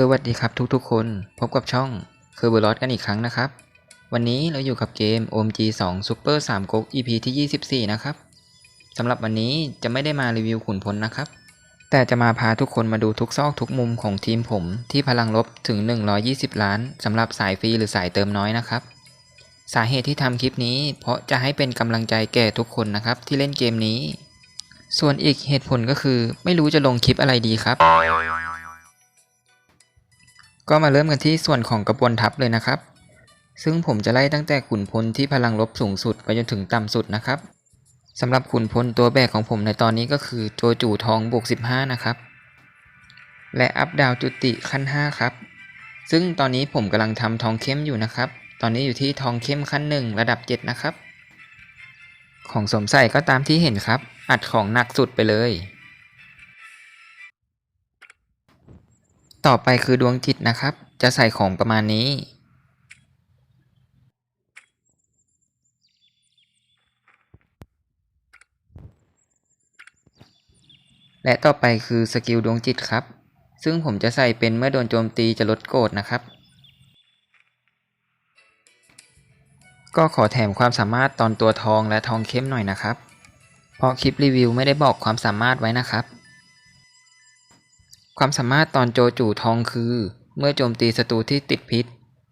สวัสดีครับทุกๆ คน พบกับช่องเคอร์เบอร์ลอกันอีกครั้งนะครับ วันนี้เราอยู่กับเกม OMG 2 Super 3ก๊ก EP ที่ 24 นะครับสำหรับวันนี้จะไม่ได้มารีวิวขุนพลนะครับ แต่จะมาพาทุกคนมาดูทุกซอกทุกมุมของทีมผมที่พลังลบถึง 120 ล้านสำหรับสายฟรีหรือสายเติมน้อยนะครับ สาเหตุที่ทำคลิปนี้ เพราะจะให้เป็นกำลังใจแก่ทุกคนนะครับที่เล่นเกมนี้ ส่วนอีกเหตุผลก็คือไม่รู้จะลงคลิปอะไรดีครับ ก็มาเริ่มกันที่ส่วนของกระบวนทัพเลยนะครับ ซึ่งผมจะไล่ตั้งแต่ขุนพลที่พลังลบสูงสุดไปจนถึงต่ำสุดนะครับสำหรับขุนพลตัวแบกของผมในตอนนี้ก็คือโจจู่ทองบวก15 นะครับ และอัพดาวจุติขั้น 5 ครับ ซึ่งตอนนี้ผมกำลังทำทองเข้มอยู่นะครับ ตอนนี้อยู่ที่ทองเข้มขั้น 1 ระดับ 7 นะครับ ของสมใส่ก็ตามที่เห็นครับ อัดของหนักสุดไปเลย ต่อไปคือดวงจิตนะครับ จะใส่ของประมาณนี้ และต่อไปคือสกิลดวงจิตครับ ซึ่งผมจะใส่เป็นเมื่อโดนโจมตีจะลดโกรธนะครับ ก็ขอแถมความสามารถตอนตัวทองและทองเข้มหน่อยนะครับ เพราะคลิปรีวิวไม่ได้บอกความสามารถไว้นะครับ ความสามารถตอนโจจูทองคือ เมื่อโจมตีศัตรูที่ติดพิษ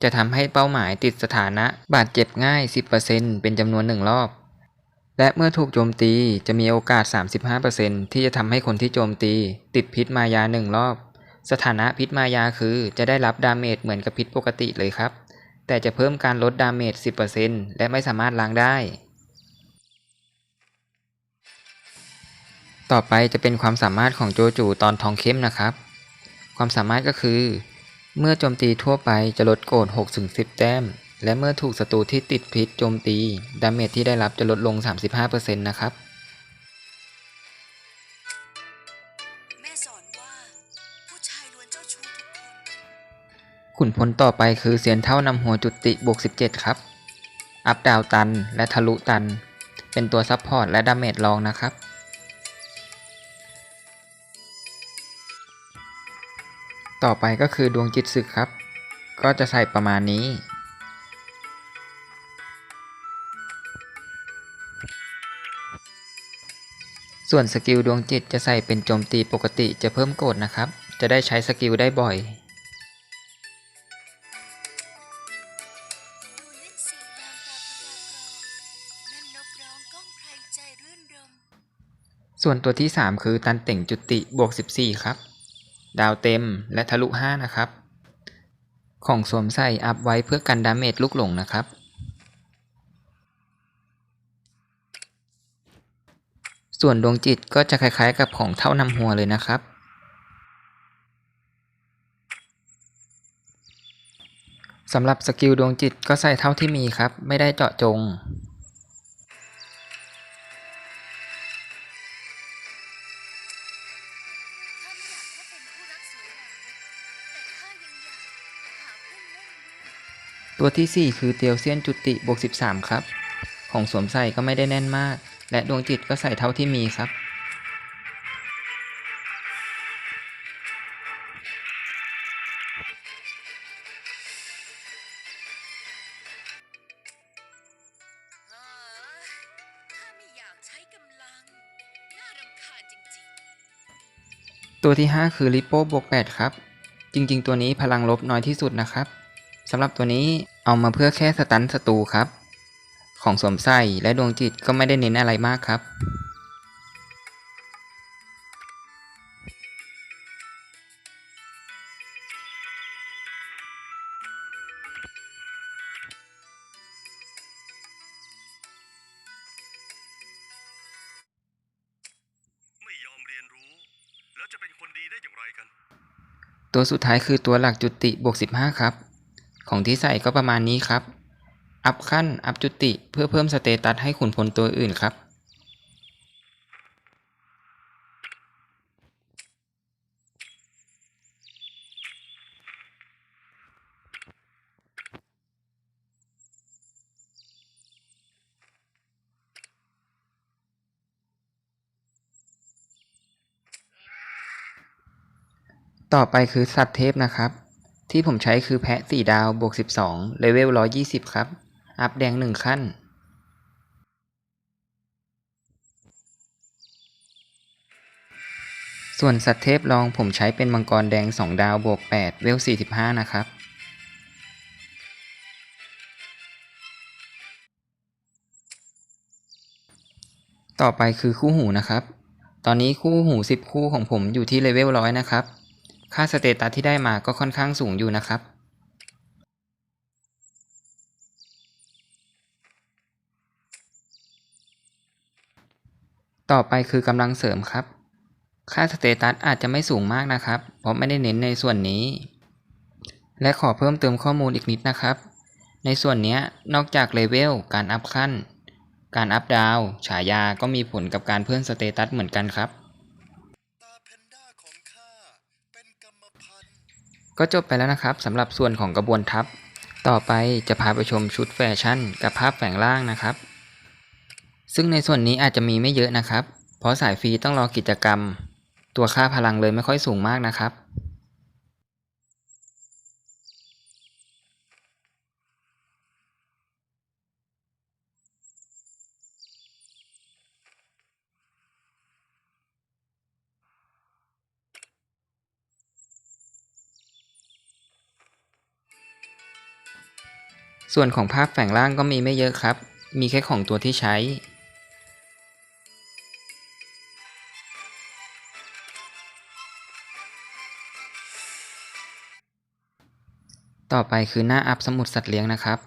จะทำให้เป้าหมายติดสถานะบาดเจ็บง่าย 10%เป็นจำนวนหนึ่งรอบ และเมื่อถูกโจมตีจะมีโอกาส 35%ที่จะทำให้คนที่โจมตีติดพิษมายาหนึ่งรอบ สถานะพิษมายาคือจะได้รับดาเมจเหมือนกับพิษปกติเลยครับ แต่จะเพิ่มการลดดาเมจ 10%และไม่สามารถล้างได้ ต่อไปจะเป็นความสามารถของโจจูตอนทองเข้มนะครับ ความสามารถก็คือ เมื่อโจมตีทั่วไปจะลดโกรธ6-10 แต้ม และเมื่อถูกศัตรูที่ติดพิษโจมตีดาเมจที่ได้รับจะลดลง 35%นะครับแม่สอนว่าผู้ชายล้วนเจ้าชู้ทุกคนขุนพลต่อไปคือเซียนเท่านำหัวจุติบวก17 ครับ อัพดาวตันและทะลุตัน เป็นตัวซับพอร์ตและดาเมจรองนะครับ ต่อไปก็คือดวงจิตศึกครับ ก็จะใส่ประมาณนี้ ส่วนสกิลดวงจิตจะใส่เป็นโจมตีปกติจะเพิ่มโกรธนะครับ จะได้ใช้สกิลได้บ่อยดูเล่นสีงามตาพกากรองนั่นนกร้องก้องใครใจรื่นรมส่วนตัวที่ 3 คือตันเต่งจุติบวก 14 ครับ ดาวเต็มและทะลุ 5 นะครับ ของสวมใส่อัพไว้เพื่อกันดาเมจลูกหลงนะครับ ส่วนดวงจิตก็จะคล้ายๆกับของเท่านำหัวเลยนะครับ สำหรับสกิลดวงจิตก็ใส่เท่าที่มีครับ ไม่ได้เจาะจง ตัวที่ 4 คือเตียวเซียนจุติบวก13 ครับ ของสวมใส่ก็ไม่ได้แน่นมาก และดวงจิตก็ใส่เท่าที่มีครับ ตัวที่ 5 คือริปโป้บวก8ครับ จริง ๆ ตัวนี้พลังลบน้อยที่สุดนะครับ สำหรับตัวนี้เอามาเพื่อแค่สตันศัตรูครับ ของสวมใส่และดวงจิตก็ไม่ได้เน้นอะไรมากครับ ไม่ยอมเรียนรู้ แล้วจะเป็นคนดีได้อย่างไรกัน ตัวสุดท้ายคือตัวหลักจุติบวก 15 ครับ ของที่ใส่ก็ประมาณนี้ครับ อัพขั้น อัพจุติ เพื่อเพิ่มสเตตัสให้ขุนพลตัวอื่นครับ ต่อไปคือสัตว์เทพนะครับ ที่ผมใช้คือแพะสี่ดาวบวก12เลเวล120ครับ อัพแดงหนึ่งขั้น ส่วนสัตว์เทพรองผมใช้เป็นมังกรแดง2ดาวบวก8เวล45นะครับต่อไปคือคู่หูนะครับ ตอนนี้คู่หู 10 คู่ของผมอยู่ที่เลเวลร้อยนะครับ ค่าสเตตัสที่ได้มาก็ค่อนข้างสูงอยู่นะครับ ต่อไปคือกำลังเสริมครับ ค่าสเตตัสอาจจะไม่สูงมากนะครับ เพราะไม่ได้เน้นในส่วนนี้ และขอเพิ่มเติมข้อมูลอีกนิดนะครับ ในส่วนนี้นอกจากเลเวล การอัพขั้น การอัพดาว ฉายาก็มีผลกับการเพิ่มสเตตัสเหมือนกันครับ ตาแพนด้าของข้าเป็นกรรมพันธุ์ ก็จบไปแล้วนะครับสำหรับส่วนของกระบวนทับ ต่อไปจะพาไปชมชุดแฟชั่นกับภาพแฝงล่างนะครับ ซึ่งในส่วนนี้อาจจะมีไม่เยอะนะครับ เพราะสายฟรีต้องรอกิจกรรม ตัวค่าพลังเลยไม่ค่อยสูงมากนะครับ ส่วนของภาพแฝงล่างก็มีไม่เยอะครับ มีแค่ของตัวที่ใช้ ต่อไปคือหน้าอัพสมุดสัตว์เลี้ยงนะครับ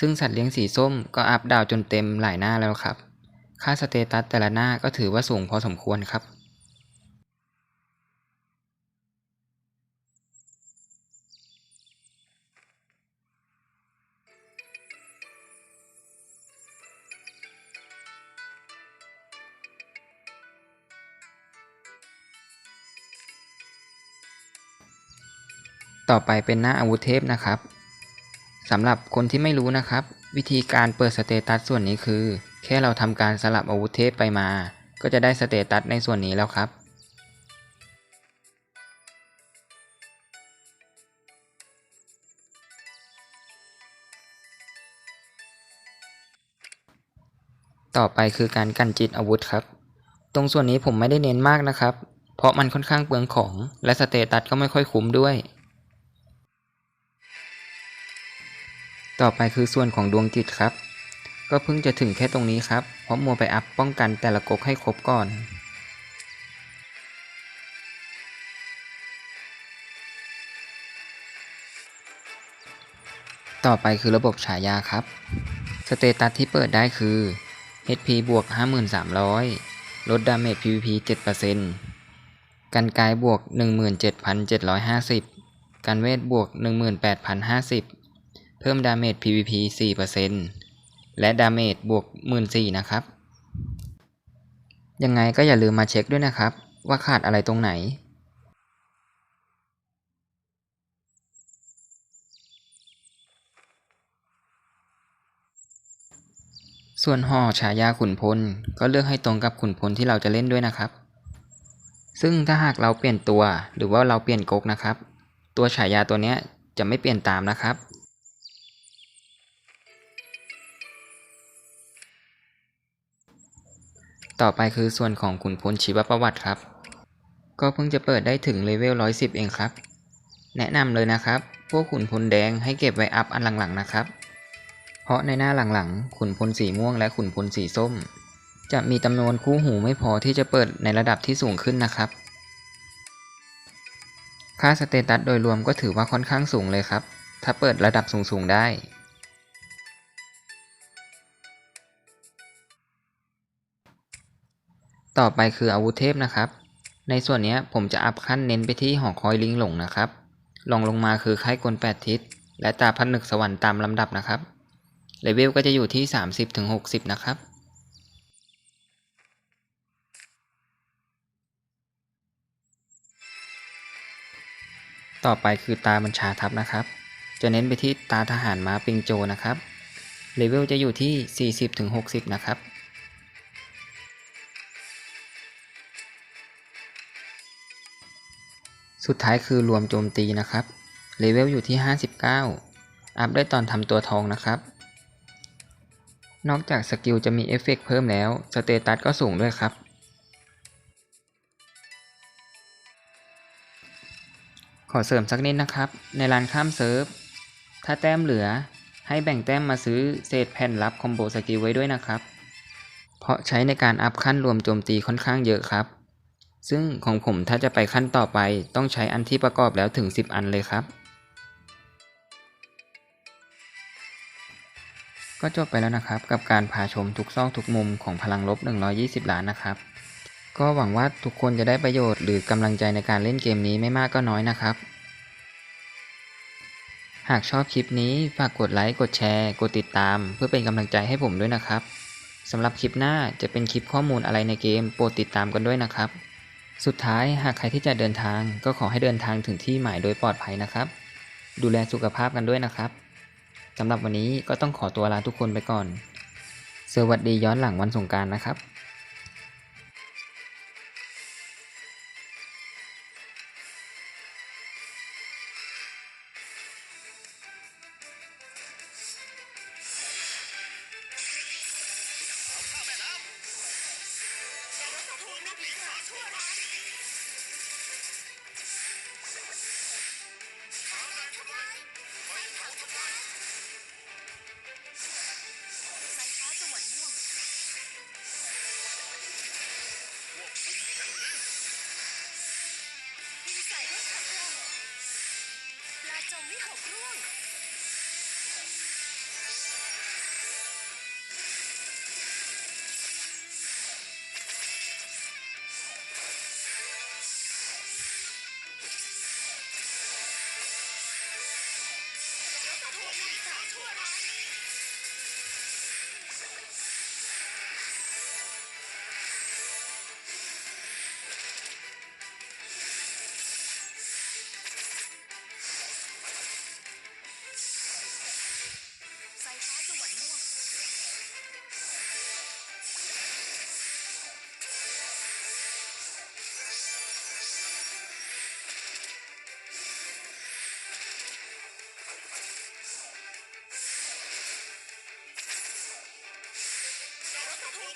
ซึ่งสัตว์เลี้ยงสีส้มก็อัพดาวจนเต็มหลายหน้าแล้วครับ ค่าสเตตัสแต่ละหน้าก็ถือว่าสูงพอสมควรครับ ต่อไปเป็นหน้าอาวุธเทพนะครับสำหรับคนที่ไม่รู้นะครับ วิธีการเปิดสเตตัสส่วนนี้คือ แค่เราทำการสลับอาวุธเทพไปมา ก็จะได้สเตตัสในส่วนนี้แล้วครับต่อไปคือการกันจิตอาวุธครับ ตรงส่วนนี้ผมไม่ได้เน้นมากนะครับ เพราะมันค่อนข้างเปลืองของ และสเตตัสก็ไม่ค่อยคุ้มด้วย ต่อไปคือส่วนของดวงจิตครับ ก็เพิ่งจะถึงแค่ตรงนี้ครับ เพราะมัวไปอัพป้องกันแต่ละกกให้ครบก่อน ต่อไปคือระบบฉายาครับ สเตตัสที่เปิดได้คือ HP บวก 5300 ลดดาเมจ PVP 7%กันกายบวก 17,750 กันเวทบวก 18,050 พิ่มดาเมจ PVP 4%และดาเมจบวก14,000นะครับ ยังไงก็อย่าลืมมาเช็คด้วยนะครับ ว่าขาดอะไรตรงไหน ส่วนห่อฉายาขุนพล ก็เลือกให้ตรงกับขุนพลที่เราจะเล่นด้วยนะครับ ซึ่งถ้าหากเราเปลี่ยนตัวหรือว่าเราเปลี่ยนก๊กนะครับ ตัวฉายาตัวนี้จะไม่เปลี่ยนตามนะครับ ต่อไปคือส่วนของขุนพลชีวประวัติครับ ก็เพิ่งจะเปิดได้ถึงเลเวล110 เองครับ แนะนำเลยนะครับ พวกขุนพลแดงให้เก็บไว้อัพอันหลังๆนะครับ เพราะในหน้าหลังๆ ขุนพลสีม่วงและขุนพลสีส้ม จะมีจำนวนคู่หูไม่พอที่จะเปิดในระดับที่สูงขึ้นนะครับ ค่าสเตตัสโดยรวมก็ถือว่าค่อนข้างสูงเลยครับ ถ้าเปิดระดับสูงๆได้ ต่อไปคืออาวุธเทพนะครับ ในส่วนนี้ผมจะอัพขั้นเน้นไปที่หอคอยลิงหลงนะครับลองลงมาคือค่ายกลแปดทิศ และตาพันนึกสวรรค์ตามลำดับนะครับเลเวลก็จะอยู่ที่ 30-60นะครับต่อไปคือตาบัญชาทัพนะครับ จะเน้นไปที่ตาทหารม้าปิงโจนะครับ เลเวลจะอยู่ที่ 40-60 นะครับ สุดท้ายคือรวมโจมตีนะครับ เลเวลอยู่ที่ 59 อัพได้ตอนทำตัวทองนะครับ นอกจากสกิลจะมีเอฟเฟกต์เพิ่มแล้ว สเตตัสก็สูงด้วยครับ ขอเสริมสักนิดนะครับ ในร้านข้ามเซิร์ฟ ถ้าแต้มเหลือให้แบ่งแต้มมาซื้อเศษแผ่นรับคอมโบสกิลไว้ด้วยนะครับ เพราะใช้ในการอัพขั้นรวมโจมตีค่อนข้างเยอะครับ ซึ่งของผมถ้าจะไปขั้นต่อไปต้องใช้อันที่ประกอบแล้วถึง 10 อันเลยครับ ก็จบไปแล้วนะครับกับการพาชมทุกซอกทุกมุมของพลังลบ 120 ล้านนะครับ ก็หวังว่าทุกคนจะได้ประโยชน์หรือกำลังใจในการเล่นเกมนี้ไม่มากก็น้อยนะครับ หากชอบคลิปนี้ฝากกดไลค์กดแชร์กดติดตาม เพื่อเป็นกำลังใจให้ผมด้วยนะครับสำหรับคลิปหน้าจะเป็นคลิปข้อมูลอะไรในเกมโปรดติดตามกันด้วยนะครับ สุดท้ายหากใครที่จะเดินทางก็ขอให้เดินทางถึงที่หมายโดยปลอดภัยนะครับ ดูแลสุขภาพกันด้วยนะครับสำหรับวันนี้ก็ต้องขอตัวลาทุกคนไปก่อน สวัสดีย้อนหลังวันสงการนะครับ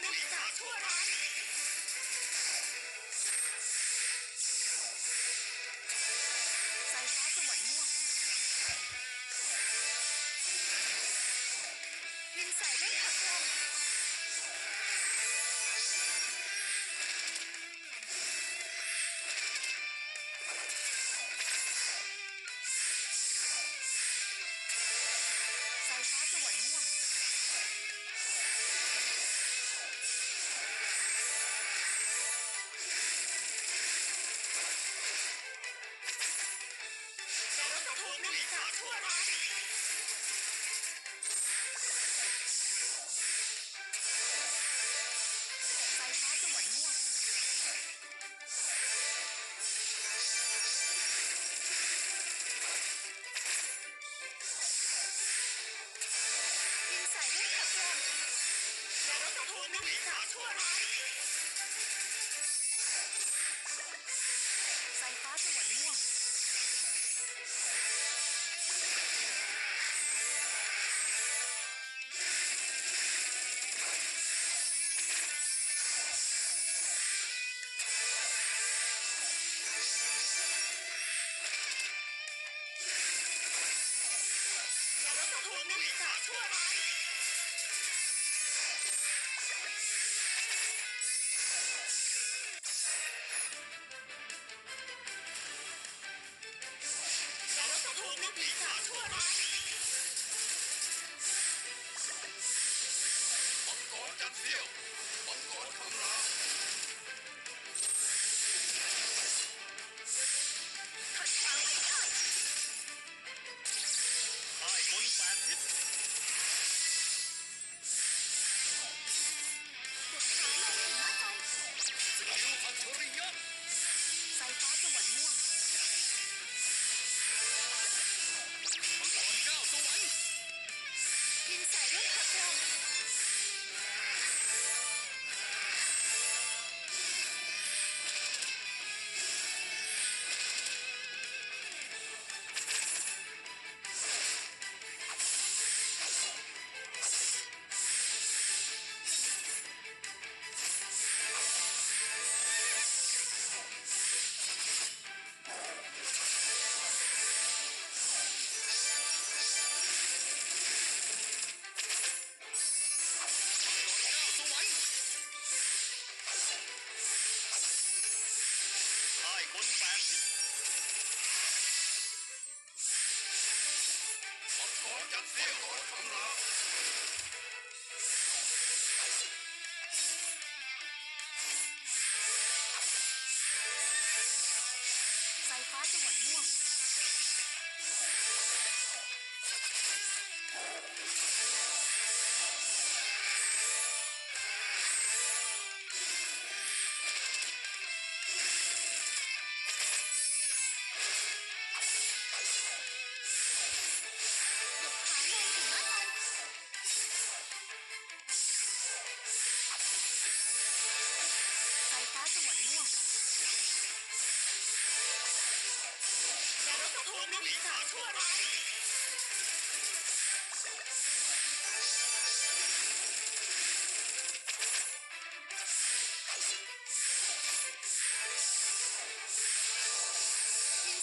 ส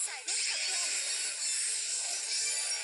ยิงสา